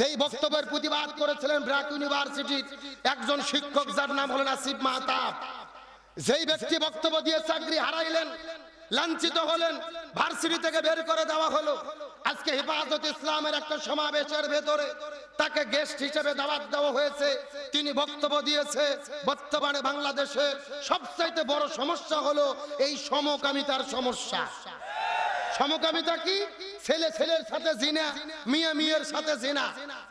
যেই বক্তব্যের প্রতিবাদ করেছিলেন ব্র্যাক ইউনিভার্সিটির একজন শিক্ষক যার নাম হলেন আসিফ মাহতাব। যেই ব্যক্তি বক্তব্য দিয়ে চাকরি হারাইলেন, লাঞ্ছিত হলেন, ভার্সিটি থেকে বের করে দেওয়া হলো, আজকে হেফাজত ইসলামের একটা সমাবেশের ভেতরে তাকে গেস্ট হিসেবে দাওয়াত দেওয়া হয়েছে। তিনি বক্তব্য দিয়েছে, বর্তমানে বাংলাদেশের সবচাইতে বড় সমস্যা হলো এই সমকামিতার সমস্যা। সমকামিতা কি? ছেলে ছেলের সাথে জিনা, মেয়ে মেয়ের সাথে জিনা।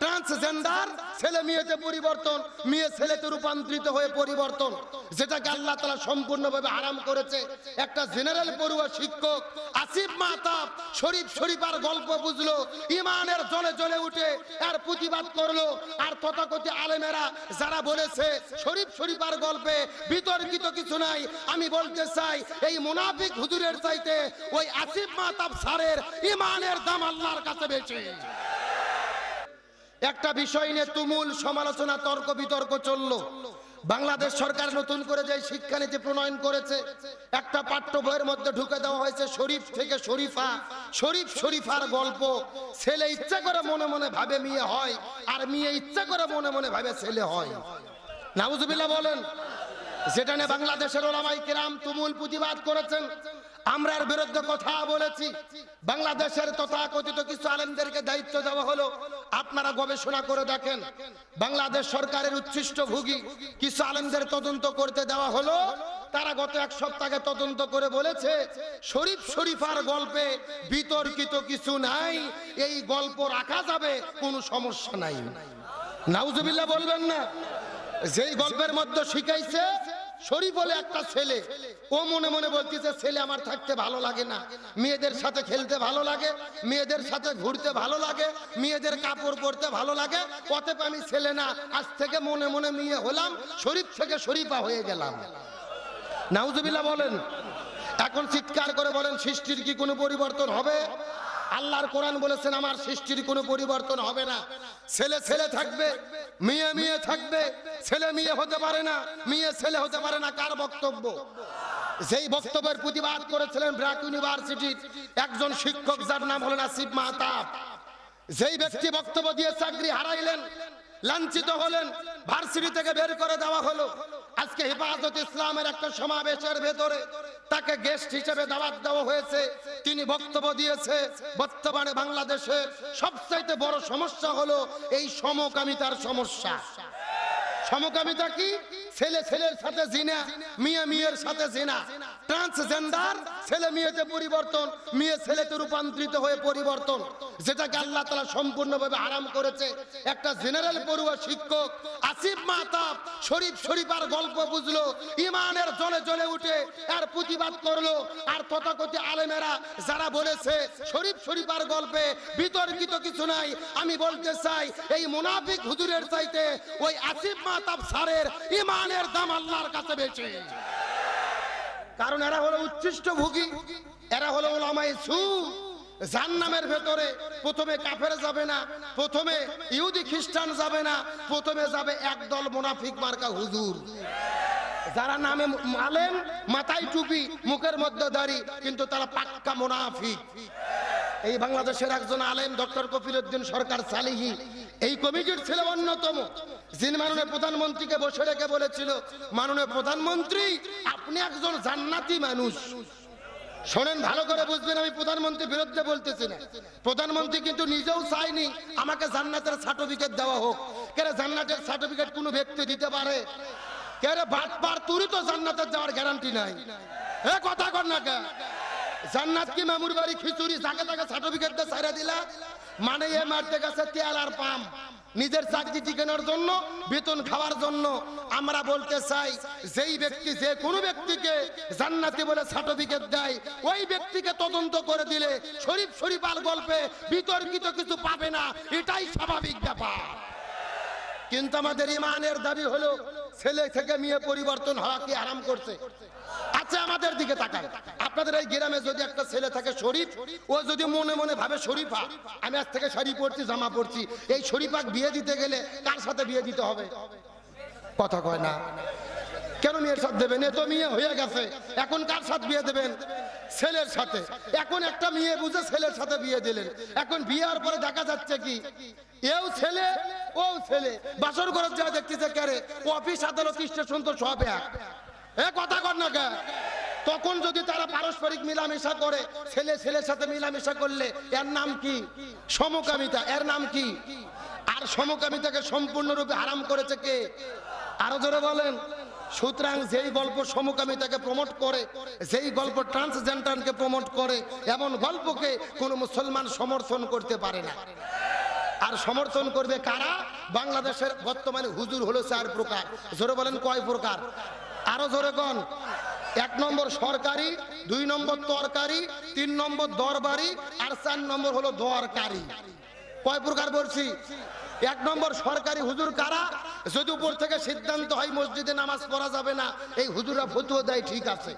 ট্রান্সজেন্ডার ছেলে মেয়েতে পরিবর্তন, মেয়ে ছেলেতে রূপান্তরিত হয়ে পরিবর্তন। যেটাকে আল্লাহ তালা সম্পূর্ণভাবে আরাম করেছে। একটা জেনারেল পড়ুয়া শিক্ষক, আসিফ মাহতাব, শরীফ শরীফার গল্প বুঝলো, ইমানের জলে জ্বলে উঠে আর প্রতিবাদ করল। আর তথাকথিত আলেমেরা যারা বলেছে, শরীফ শরীফার গল্পে বিতর্কিত কিছু নাই, আমি বলতে চাই, এই মুনাফিক হুজুরের চাইতে ওই আসিফ মাহতাব স্যারের ইমানের দাম আল্লাহর কাছে বেশি। একটা বিষয় নিয়ে তুমুল সমালোচনা, তর্ক বিতর্ক চলল। বাংলাদেশ সরকার নতুন করে যে শিক্ষানীতি প্রণয়ন করেছে, একটা পাঠ্য বইয়ের মধ্যে ঢুকে দেওয়া হয়েছে শরীফ থেকে শরীফা। শরীফ শরীফার গল্প, ছেলে ইচ্ছা করে মনে মনে ভাবে মেয়ে হয়, আর মেয়ে ইচ্ছা করে মনে মনে ভাবে ছেলে হয়। নাউজুবিল্লাহ বলেন, যেটা নিয়ে বাংলাদেশের ওলামাই কিরাম তুমুল প্রতিবাদ করেছেন আমরা এর বিরুদ্ধে কথা বলেছি। বাংলাদেশের তথাকথিত কিছু আলেমদেরকে দায়িত্ব দেওয়া হলো। আপনারা গবেষণা করে দেখেন, বাংলাদেশ সরকারের উচ্ছিষ্ট ভুগি কিছু আলেমদের তদন্ত করতে দেওয়া হলো। তারা গত এক সপ্তাহে তদন্ত করে বলেছে, শরীফ শরীফার গল্পে বিতর্কিত কিছু নাই, এই গল্প রাখা যাবে, কোনো সমস্যা নাই। নাউজুবিল্লাহ বলবেন না, যেই গল্পের মধ্যে শিখাইছে শরীফ বলে একটা ছেলে। ও মনে মনে বলতেছে, ছেলে আমার থাকতে ভালো লাগে না। মেয়েদের সাথে খেলতে ভালো লাগে, মেয়েদের সাথে ঘুরতে ভালো লাগে, মেয়েদের কাপড় পরতে ভালো লাগে। অতএব আমি ছেলে না। আজ থেকে মনে মনে মেয়ে হলাম, শরীফ থেকে শরীফা হয়ে গেলাম। নাউজুবিল্লাহ বলেন। এখন চিৎকার করে বলেন, সৃষ্টির কি কোনো পরিবর্তন হবে? আল্লাহর কোরআন বলেছেন, আমার সৃষ্টির কোনো পরিবর্তন হবে না। ছেলে ছেলে থাকবে, মেয়ে মেয়ে থাকবে, ছেলে মেয়ে হতে পারে না, মেয়ে ছেলে হতে পারে না। কার বক্তব্য? যেই বক্তব্যের প্রতিবাদ করেছিলেন ব্র্যাক ইউনিভার্সিটির একজন শিক্ষক যার নাম হলেন আসিফ মাহতাব। যেই ব্যক্তি বক্তব্য দিয়ে চাকরি হারাইলেন, লাঞ্ছিত হলেন, ভার্সিটি থেকে বের করে দেওয়া হলো। আজকে হেফাজত ইসলামের একটা সমাবেশের ভেতরে তাকে গেস্ট হিসেবে দাওয়াত দেওয়া হয়েছে। তিনি বক্তব্য দিয়েছে, বর্তমানে বাংলাদেশের সবচাইতে বড় সমস্যা হলো এই সমকামিতার সমস্যা। সমকামিতা কি? ছেলে ছেলের সাথে জিনা, মেয়ে মেয়ের সাথে জিনা। ট্রান্সজেন্ডার ছেলে মেয়েতে পরিবর্তন, মেয়ে ছেলেতে রূপান্তরিত হয়ে পরিবর্তন। যেটাকে আল্লাহ তালা সম্পূর্ণভাবে আরাম করেছে। একটা জেনারেল পড়ুয়া শিক্ষক, আসিফ মাহতাব, শরীফ শরীফার গল্প বুঝলো, ইমানের জলে জ্বলে উঠে আর প্রতিবাদ করল। আর তথাকথিত আলেমেরা যারা বলেছে, শরীফ শরীফার গল্পে বিতর্কিত কিছু নাই, আমি বলতে চাই, এই মুনাফিক হুজুরের চাইতে ওই আসিফ ইমানের দাম আল্লাহর কাছে বেশি। কারণ এরা হলো উচ্ছিষ্ট ভুগি এরা হলো ওলামাই সু। জান্নামের ভেতরে প্রথমে কাফের যাবে না, প্রথমে ইহুদি খ্রিস্টান যাবে না, প্রথমে যাবে একদল মুনাফিক মার্কা হুজুর। যারা নামে মালেন মাথায় টুপি, মুখের মধ্যে দাড়ি, কিন্তু তারা পাক্কা মুনাফিক। এই বাংলাদেশের একজন আলেম, ডক্টর কপিল উদ্দিন সরকার সালিহি এই কমিটির ছিল অন্যতম, যিনি মাননীয় প্রধানমন্ত্রীকে বসে রেখে বলেছিল, মাননীয় প্রধানমন্ত্রী, আপনি একজন জান্নাতি মানুষ। শোনেন, ভালো করে বুঝবেন, আমি প্রধানমন্ত্রীর বিরুদ্ধে বলতেছি না। প্রধানমন্ত্রী কিন্তু নিজেও চাইনি আমাকে জান্নাতের সার্টিফিকেট দেওয়া হোক। কেন জান্নাতের সার্টিফিকেট কোনো ব্যক্তি দিতে পারে? কেন বাট পার তুরি তো জান্নাতের যাওয়ার গ্যারান্টি নাই। এ কথা কর না কে? জান্নাত কি মামুর বাড়ি খিচুড়ি? যাকে তাকে সার্টিফিকেট দিয়ে ছাড়া দিলা। মানে এ মারতে গেছে তেল আর পাম। নিজের চাকরি টিকানোর জন্য, বেতন খাওয়ার জন্য। আমরা বলতে চাই, যেই ব্যক্তি, যে কোনো ব্যক্তিকে জান্নাতি বলে সার্টিফিকেট দেয়, ওই ব্যক্তিকে তদন্ত করে দিলে শরীফ শরীফার গল্পে বিতর্কিত কিছু পাবে না। এটাই স্বাভাবিক ব্যাপার। কিন্তু আমাদের ইমানের দাবি হলো, ছেলে থেকে মেয়ে পরিবর্তন হওয়া কি আরাম করছে? আচ্ছা আমাদের দিকে তাকান। আপনাদের এই গ্রামে যদি একটা ছেলে থাকে শরীফ, ও যদি মনে মনে ভাবে শরীফা, আমি আজ থেকে শাড়ি পরছি, জামা পরছি, এই শরীফাক বিয়ে দিতে গেলে কার সাথে বিয়ে দিতে হবে? কথা কয় না। কেন মেয়ের সাথে দেবেন এ তো মেয়ে হয়ে গেছে। এখন কার সাথে বিয়ে দেবেন? ছেলের সাথে। এখন একটা মেয়ে বুঝে ছেলের সাথে বিয়ে দিলেন। এখন বিয়ের পরে দেখা যাচ্ছে কি, এও ছেলে, ও ছেলে। বাসর ঘরে যা দেখতেছে কেরে অফিস, আদালত, স্টেশন তো সব এক। এ কথা কর না কে? তখন যদি তারা পারস্পরিক মিলামেশা করে, ছেলে ছেলের সাথে মিলামেশা করলে এর নাম কি? সমকামিতা। এর নাম কি? আর সমকামিতাকে সম্পূর্ণরূপে হারাম করেছে কে? আরও জোরে বলেন। সুতরাং যেই গল্প সমকামিতাকে প্রমোট করে, যেই গল্প ট্রান্সজেন্ডারকে প্রমোট করে, এমন গল্পকে কোনো মুসলমান সমর্থন করতে পারে না। আর সমর্থন করবে কারা? বাংলাদেশের বর্তমানে হুজুর হলো চার প্রকার। জোরে বলেন কয় প্রকার? আরও জোরে কন। এক নম্বর সরকারি, দুই নম্বর তরকারি, তিন নম্বর দরবারি, আর চার নম্বর হলো দরকারি কয় প্রকার বলছি? এক নম্বর সরকারি হুজুর কারা? যদি উপর থেকে সিদ্ধান্ত হয় মসজিদে নামাজ পড়া যাবে না, এই হুজুরা ফতুয়া দেয়, ঠিক আছে।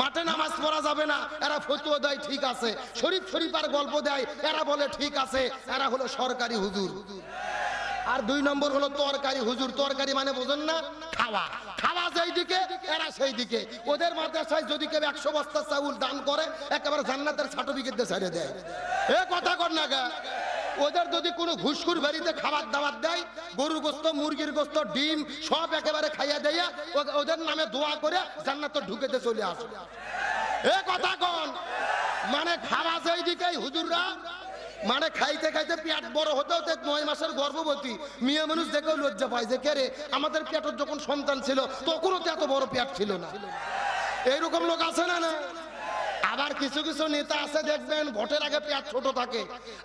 মাঠে নামাজ পড়া যাবে না, এরা ফতুয়া দেয়, ঠিক আছে। শরীফ শরীফ আর গল্প দেয়, এরা বলে, ঠিক আছে, এরা হলো সরকারি হুজুর। আর দুই নম্বর হলো তরকারি। হুজুর, তরকারি মানে বোঝেন না, খাওয়া। খাওয়া যেই দিকে, এরা সেই দিকে। ওদের মাদ্রাসায় যদি কেউ একশো বস্তা চাউল দান করে, একেবারে জান্নাতের সার্টিফিকেট দিয়ে ছেড়ে দেয়। এ কথা কর না গা। ওদের যদি কোনো ঘুষখুর বাড়িতে খাবার দাবার দেয়, গরুর গোস্ত, মুরগির গোস্ত, ডিম, সব একেবারে খাইয়া দেয় ওদের নামে দোয়া করে জান্নাত ঢুকেতে চলে আসে। এ কথা কন। মানে খাওয়া যেই দিকে হুজুররা মানে খাইতে খাইতে পেট বড় হতে হতে নয় মাসের গর্ভবতী। মেয়ে মানুষ দেখেও লজ্জা পায় যে কেরে আমাদের পেটের যখন সন্তান ছিল, তখনও তো এত বড় পেট ছিল না। এইরকম লোক আছে না না? আবার কিছু কিছু নেতা আছে, দেখবেন, ভোটের আগে পেট ছোট থাকে,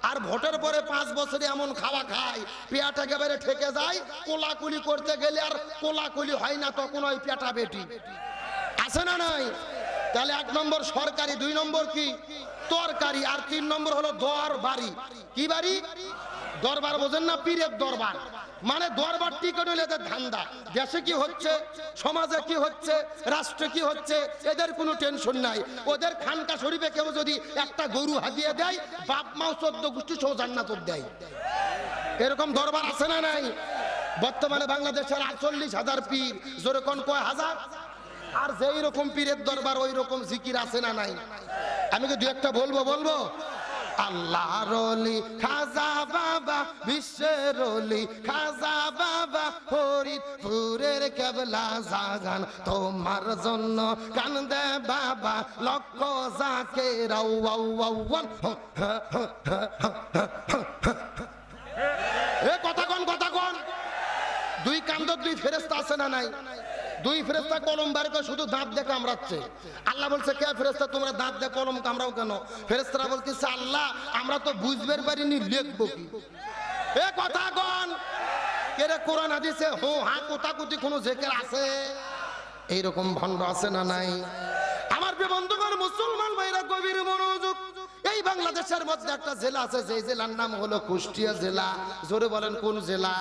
আর ভোটের পরে পাঁচ বছরে এমন খাওয়া খায়, পেট একেবারে ঠেকে যায়, কোলাকুলি করতে গেলে আর কোলাকুলি হয় না, তখন ওই পেটা বেটি। আছে না নাই? তাহলে এক নম্বর সরকারি, দুই নম্বর কি? তরকারি, আর তিন নম্বর হলো দর বাড়ি কি বাড়ি? দরবার বোঝেন না, পীরের দরবার। মানে দরবার টিকে নিলে এদের ধান্দা। দেশে কি হচ্ছে, সমাজে কি হচ্ছে, রাষ্ট্রে কি হচ্ছে, এদের কোনো টেনশন নাই। ওদের খানকা শরীফে কেউ যদি একটা গরু হাতিয়ে দেয়, বাপ মাও চোদ্দ গোষ্ঠী সহ জান্নাত দেয়। এরকম দরবার আছে না নাই? বর্তমানে বাংলাদেশের আটচল্লিশ হাজার পীর, জোরে কোন কয় হাজার? আর যেই রকম পীরের দরবার, ওই রকম জিকির আছে না নাই? আমি কি দু একটা বলব বলব? আল্লাহ রলি খাজা বাবা, বিশ্বের রলি খাজা বাবা, ফরিদপুরের কেবলা জাগান, তোমার জন্য কান্দে বাবা, লক্ষ যাকে রাউ। এ কথা কন কথা কন। দুই কান্দর দুই ফেরেস্তা আছে না নাই? দুই ফেরেস্তা কলম বার করে শুধু দাঁত দিয়ে কামড়াচ্ছে। আল্লাহ বলছে, কে ফেরেস্তা তোমরা দাঁত দিয়ে কলম কামড়াও কেন? ফেরেস্তারা বলতেছে, আল্লাহ, আমরা তো বুঝবার পারিনি, লিখব কি? এ কথা কন। কেরে কোরআন হাদিসে হো হা কোতাকুতি কোনো জেকের আছে? এইরকম ভণ্ড আছে না নাই? আমার বন্ধুগণ, মুসলমান ভাইরা কবির মনোযোগ বাংলাদেশের মধ্যে একটা জেলা আছে সেই জেলার নাম হলো কুষ্টিয়া জেলা। জোরে বলেন, কোন জেলা?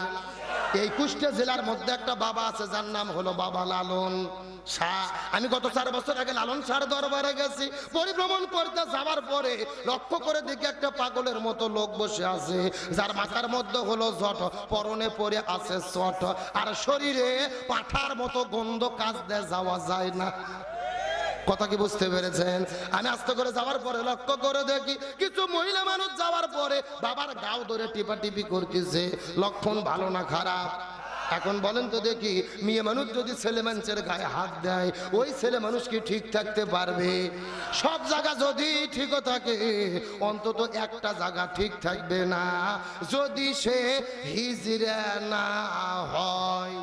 এই কুষ্টিয়া জেলার মধ্যে একটা বাবা আছে, যার নাম হলো বাবা লালন আমি গত চার বছর আগে লালন শাহর দরবারে গেছি। পরিভ্রমণ করতে যাওয়ার পরে লক্ষ্য করে দেখি একটা পাগলের মতো লোক বসে আছে, যার মাথার মধ্যে হলো জট, পরনে পরে আছে চট। আর শরীরে পাঠার মতো গন্ধ কাজ দিয়ে যাওয়া যায় না। কথা কি বুঝতে পেরেছেন? আমি আস্তে করে যাওয়ার পরে লক্ষ্য করে দেখি কিছু মহিলা মানুষ যাওয়ার পরে বাবার গাও ধরে টিপা টিপি করতেছে লক্ষণ ভালো না খারাপ? এখন বলেন তো দেখি, মেয়ে মানুষ যদি ছেলে মানুষের গায়ে হাত দেয়, ওই ছেলে মানুষ কি ঠিক থাকতে পারবে? সব জায়গা যদি ঠিকও থাকে, অন্তত একটা জায়গা ঠিক থাকবে না। যদি সে হিজড়া না হয়।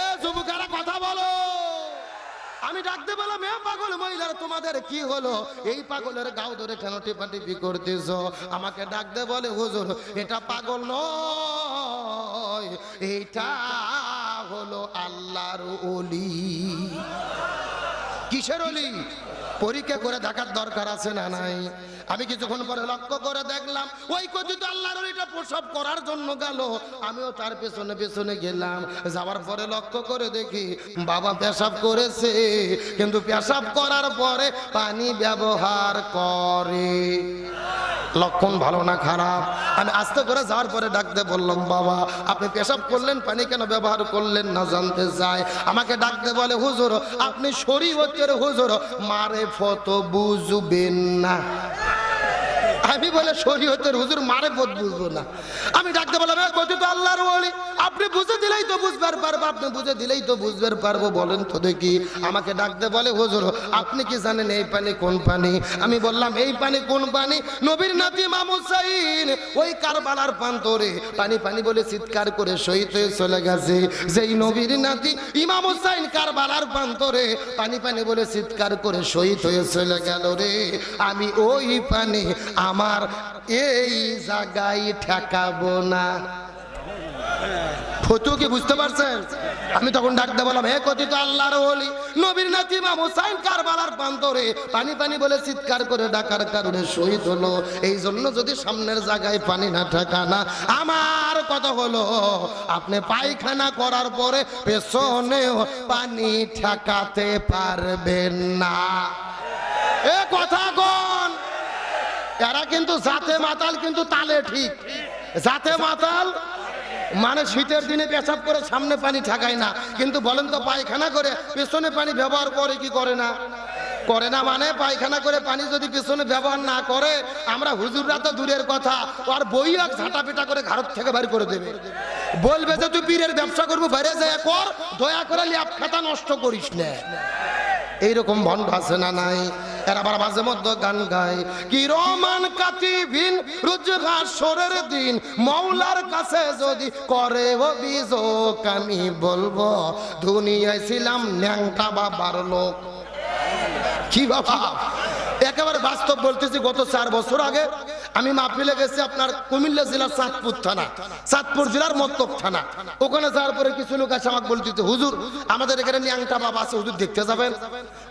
এ যুবকারা আমি ডাকতে পেলাম এ পাগল মহিলার, তোমাদের কি হলো? এই পাগলের গাও ধরে কেন টিপা টিপি করতেছ? আমাকে ডাকতে বলে, হুজুর, এটা পাগল নয় এটা হলো আল্লাহর অলি কিসের অলি পরীক্ষা করে দেখার দরকার আছে না নাই? আমি কিছুক্ষণ পরে লক্ষ্য করে দেখলাম, ওই কথিত আল্লাহর ওইটা প্রসব করার জন্য গেল। আমিও তার পেছনে পেছনে গেলাম। যাওয়ার পরে লক্ষ্য করে দেখি, বাবা পেশাব করেছে। কিন্তু পেশাব করার পরে পানি ব্যবহার করে। লক্ষণ ভালো না খারাপ? আমি আস্তে করে যাওয়ার পরে ডাকতে বললাম বাবা আপনি পেশাব করলেন পানি কেন ব্যবহার করলেন না জানতে চাই। আমাকে ডাকতে বলে হুজুর আপনি শরীয়তের হুজুর মারে ফত বুঝবেন না। আমি বলে শরীয়তের হুজুর মারে পথ বুঝব না। আমি ডাকতে বললাম "এ, কথিত আল্লাহর বলি আপনি বুঝে দিলেই তো বুঝবার আপনি বুঝে দিলেই তো বুঝবার পারব বলেন তো দেখি। আমাকে ডাকতে বলে, হুজুর, আপনি কি জানেন এই পানি কোন পানি? আমি বললাম, এই পানি কোন পানি? নবীর নাতি মামু সাইন, ওই কারবালার প্রান্তরে পানি পানি বলে চিৎকার করে শহীদ হয়ে চলে গেছে। যেই নবীর নাতি ইমাম হুসাইন কারবালার প্রান্তরে পানি পানি বলে চিৎকার করে শহীদ হয়ে চলে গেল রে। আমি ওই পানি আমার এই জায়গায় ঠেকাবো না। ফতু কি বুঝতে পারছেন? আমি তখন ডাকতে বললাম, হে কথিত আল্লাহর ওলি, নবীর নাতি ইমাম হুসাইন কারবালার প্রান্তরে, পানি পানি বলে চিৎকার করে ডাকার কারণে শহীদ হলো। এই জন্য যদি সামনের জায়গায় পানি না ঠেকানা আমার কথা হলো, আপনি পায়খানা করার পরে পেছনেও পানি ঠেকাতে পারবেন না। এ কথা কোন? এরা কিন্তু জাতে মাতাল, কিন্তু তালে ঠিক। জাতে মাতাল মানে শীতের দিনে পেশাব করে সামনে পানি ঠাকায় না। কিন্তু বলেন তো পায়খানা করে, পেছনে পানি ব্যবহার করে কি করে না? করে না মানে পায়খানা করে পানি যদি পেছনে ব্যবহার না করে, আমরা হুজুররা তো দূরের কথা, আর বই এক ঝাঁটা পিটা করে ঘাড়ত থেকে বাড়ি করে দেবে। বলবে যে তুই পীরের ব্যবসা করব, বাইরে যায় কর, দয়া করে ল্যাপ খাতা নষ্ট করিস না। এইরকম ভণ্ড আছে না নাই? এরা আবার মাঝে মধ্যে গান গায় কি রমান কাতিবিন রোজগার সরের দিন, মৌলার কাছে যদি করে অভিযোগ, আমি বলব, দুনিয়ায় ছিলাম ন্যাংটা বাবার লোক। কি বাবা? একেবারে বাস্তব বলতেছি, গত চার বছর আগে আমি মাহফিলে গেছি আপনার কুমিল্লা জেলার চাঁদপুর থানা চাঁদপুর জেলার মত্তক থানা। ওখানে যাওয়ার পরে কিছু লোক আছে আমাকে বলতেছে হুজুর, আমাদের এখানে ন্যাংটা বাবা আছে, হুজুর দেখতে যাবেন?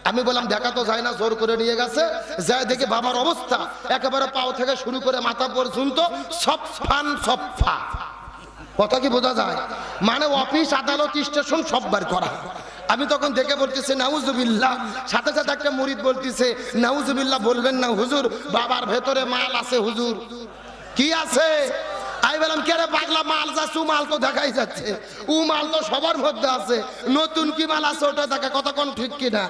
আমি বললাম, দেখা তো যায় না, জোর করে নিয়ে গেছে। যায় দেখে বাবার অবস্থা, একেবারে পাও থেকে শুরু করে মাথা পর্যন্ত সব ফান, সব ফা। কথা কি বোঝা যায়? মানে অফিস, আদালত, স্টেশন সব বার করা। আমি তখন দেখে বলতেছে, নাউজুবিল্লাহ। সাথে সাথে একটা মুরিদ বলতেছে, নাউজুবিল্লাহ বলবেন না হুজুর, বাবার ভেতরে মাল আছে হুজুর। কি আছে? আমি বললাম, কে রে পাগলা মাল যাচ্ছে মাল তো দেখাই যাচ্ছে। উ মাল তো সবার মধ্যে আছে, নতুন কি মাল আছে ওটা দেখা কতক্ষণ ঠিক কিনা?